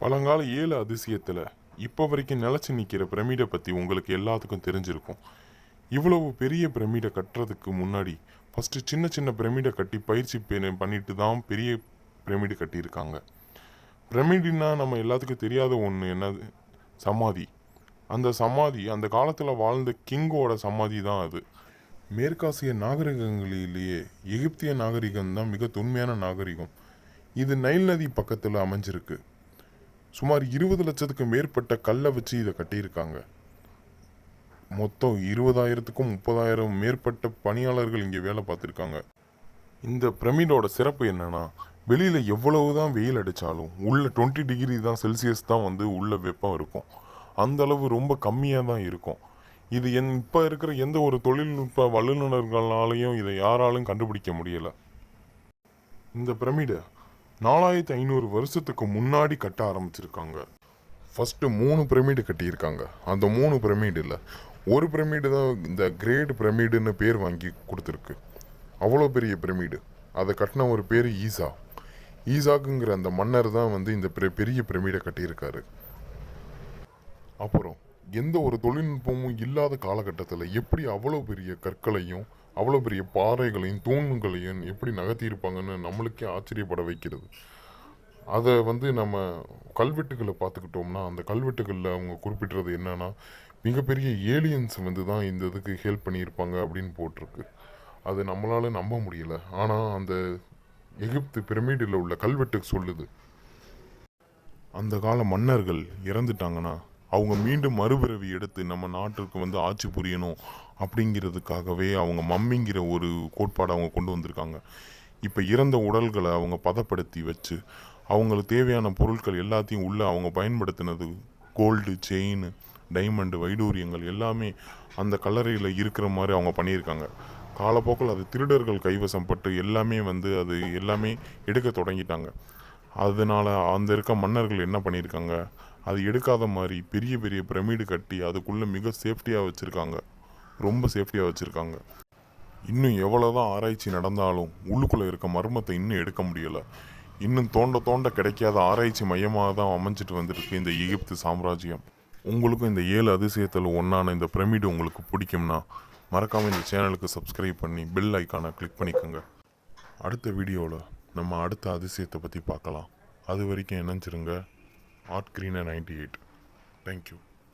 பழங்கால ஏழு அதிசயத்தில் இப்போ வரைக்கும் நிலச்சி நிற்கிற பிரமிடை பற்றி உங்களுக்கு எல்லாத்துக்கும் தெரிஞ்சிருக்கும். இவ்வளவு பெரிய பிரமிடை கட்டுறதுக்கு முன்னாடி ஃபஸ்ட்டு சின்ன சின்ன பிரமிடை கட்டி பயிற்சி பண்ணிட்டு தான் பெரிய பிரமிடு கட்டியிருக்காங்க. பிரமிடுனா நம்ம எல்லாத்துக்கும் தெரியாத ஒன்று என்னது? சமாதி. அந்த சமாதி அந்த காலத்தில் வாழ்ந்த கிங்கோட சமாதி தான் அது. மேற்காசிய நாகரிகங்களிலேயே எகிப்திய நாகரிகம் தான் மிக தொன்மையான நாகரிகம். இது நைல் நதி பக்கத்தில் அமைஞ்சிருக்கு. சுமார் இருபது லட்சத்துக்கு மேற்பட்ட கல்லை வச்சு இதை கட்டியிருக்காங்க. மொத்தம் இருபதாயிரத்துக்கும் முப்பதாயிரம் மேற்பட்ட பணியாளர்கள் இங்கே வேலை பார்த்துருக்காங்க. இந்த பிரமிடோட சிறப்பு என்னன்னா வெளியில் எவ்வளவு தான் வெயில் அடித்தாலும் உள்ள டுவெண்ட்டி டிகிரி தான் செல்சியஸ் தான் வந்து உள்ள வெப்பம் இருக்கும். அந்த அளவு ரொம்ப கம்மியாக தான் இருக்கும். இது என் இப்போ இருக்கிற எந்த ஒரு தொழில்நுட்ப வல்லுநர்களாலையும் இதை யாராலும் கண்டுபிடிக்க முடியலை. இந்த பிரமிடை நாலாயிரத்தி ஐநூறு வருஷத்துக்கு முன்னாடி கட்ட ஆரம்பிச்சிருக்காங்க. ஃபஸ்ட்டு மூணு பிரமிடு கட்டியிருக்காங்க. அந்த மூணு பிரமிடில் ஒரு பிரமிடு தான் இந்த கிரேட் பிரமிடுன்னு பேர் வாங்கி கொடுத்துருக்கு. அவ்வளோ பெரிய பிரமிடு அதை கட்டின ஒரு பேர் ஈசா. ஈசாக்குங்கிற அந்த மன்னர் தான் வந்து இந்த பெரிய பிரமிடை கட்டியிருக்காரு. அப்புறம் எந்த ஒரு தொழில்நுட்பமும் இல்லாத காலகட்டத்தில் எப்படி அவ்வளோ பெரிய கற்களையும் அவ்வளோ பெரிய பாறைகளையும் தூண்களையும் எப்படி நகர்த்தியிருப்பாங்கன்னு நம்மளுக்கே ஆச்சரியப்பட வைக்கிறது. அதை வந்து நம்ம கல்வெட்டுகளை பார்த்துக்கிட்டோம்னா அந்த கல்வெட்டுகளில் அவங்க குறிப்பிட்றது என்னன்னா மிகப்பெரிய ஏலியன்ஸ் வந்து தான் இந்த இதுக்கு ஹெல்ப் பண்ணியிருப்பாங்க அப்படின்னு போட்டிருக்கு. அது நம்மளால் நம்ப முடியல. ஆனால் அந்த எகிப்து பிரமிடில் உள்ள கல்வெட்டுக்கு சொல்லுது. அந்த கால மன்னர்கள் இறந்துட்டாங்கன்னா அவங்க மீண்டும் மறுபிறவி எடுத்து நம்ம நாட்டிற்கு வந்து ஆட்சி புரியணும் அப்படிங்கிறதுக்காகவே அவங்க மம்மிங்கிற ஒரு கோட்பாடை அவங்க கொண்டு வந்திருக்காங்க. இப்போ இறந்த உடல்களை அவங்க பதப்படுத்தி வச்சு அவங்களுக்கு தேவையான பொருட்கள் எல்லாத்தையும் உள்ள அவங்க பயன்படுத்தினது கோல்டு செயின் டைமண்டு வைடூரியங்கள் எல்லாமே அந்த கல்லறையில் இருக்கிற மாதிரி அவங்க பண்ணியிருக்காங்க. காலப்போக்கில் அது திருடர்கள் கைவசம் பட்டு எல்லாமே வந்து அது எல்லாமே எடுக்க தொடங்கிட்டாங்க. அதனால் அந்த இருக்க மன்னர்கள் என்ன பண்ணியிருக்காங்க? அது எடுக்காத மாதிரி பெரிய பெரிய பிரமிடு கட்டி அதுக்குள்ளே மிக சேஃப்டியாக வச்சுருக்காங்க. ரொம்ப சேஃப்டியாக வச்சுருக்காங்க. இன்னும் எவ்வளோதான் ஆராய்ச்சி நடந்தாலும் உள்ளுக்குள்ளே இருக்க மர்மத்தை இன்னும் எடுக்க முடியலை. இன்னும் தோண்ட தோண்ட கிடைக்காத ஆராய்ச்சி மையமாக தான் அமைஞ்சிட்டு வந்திருக்கு இந்த எகிப்து சாம்ராஜ்யம். உங்களுக்கும் இந்த ஏழு அதிசயத்தில் ஒன்றான இந்த பிரமிடு உங்களுக்கு பிடிக்கும்னா மறக்காமல் இந்த சேனலுக்கு சப்ஸ்கிரைப் பண்ணி பெல் ஐக்கானை கிளிக் பண்ணிக்கோங்க. அடுத்த வீடியோவில் நம்ம அடுத்த அதிசயத்தை பற்றி பார்க்கலாம். அது வரைக்கும் இணைஞ்சிருங்க. Art Green and 98. Thank you.